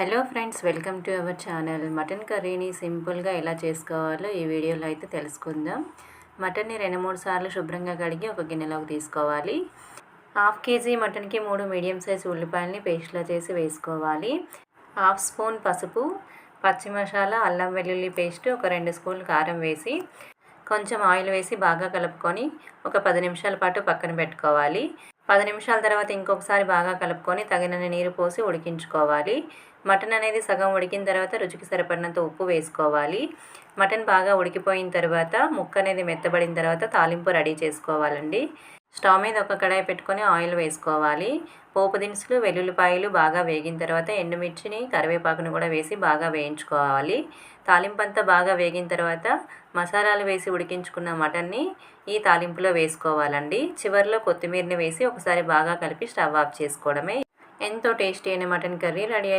Hello friends welcome to our channel. Mutton కర్రీని సింపుల్గా ఎలా చేసుకోవాలో ఈ వీడియోలో అయితే తెలుసుకుందాం. మటన్ని రెండు మూడు సార్లు శుభ్రంగా కడిగి ఒక గిన్నెలోకి తీసుకోవాలి. హాఫ్ కేజీ మటన్కి మూడు మీడియం సైజ్ ఉల్లిపాయలని పేస్ట్లా చేసి వేసుకోవాలి. హాఫ్ స్పూన్ పసుపు పచ్చి మసాలా అల్లం వెల్లుల్లి పేస్ట్ ఒక రెండు స్పూన్లు కారం వేసి కొంచెం ఆయిల్ వేసి బాగా కలుపుకొని ఒక పది నిమిషాల పాటు పక్కన పెట్టుకోవాలి. పది నిమిషాల తర్వాత ఇంకొకసారి బాగా కలుపుకొని తగినన్ని నీరు పోసి ఉడికించుకోవాలి. మటన్ అనేది సగం ఉడికిన తర్వాత రుచికి సరిపడినంత ఉప్పు వేసుకోవాలి. మటన్ బాగా ఉడికిపోయిన తర్వాత ముక్క అనేది మెత్తబడిన తర్వాత తాలింపు రెడీ చేసుకోవాలండి. స్టవ్ మీద ఒక కడాయి పెట్టుకొని ఆయిల్ వేసుకోవాలి. పోపు దినుసులు వెల్లుల్లిపాయలు బాగా వేగిన తర్వాత ఎండుమిర్చిని కరివేపాకును కూడా వేసి బాగా వేయించుకోవాలి. తాలింపు అంతా బాగా వేగిన తర్వాత మసాలాలు వేసి ఉడికించుకున్న మటన్ని ఈ తాలింపులో వేసుకోవాలండి. చివరిలో కొత్తిమీరని వేసి ఒకసారి బాగా కలిపి స్టవ్ ఆఫ్ చేసుకోవడమే. ఎంతో టేస్టీ అయిన మటన్ కర్రీ రెడీ అయిపోయింది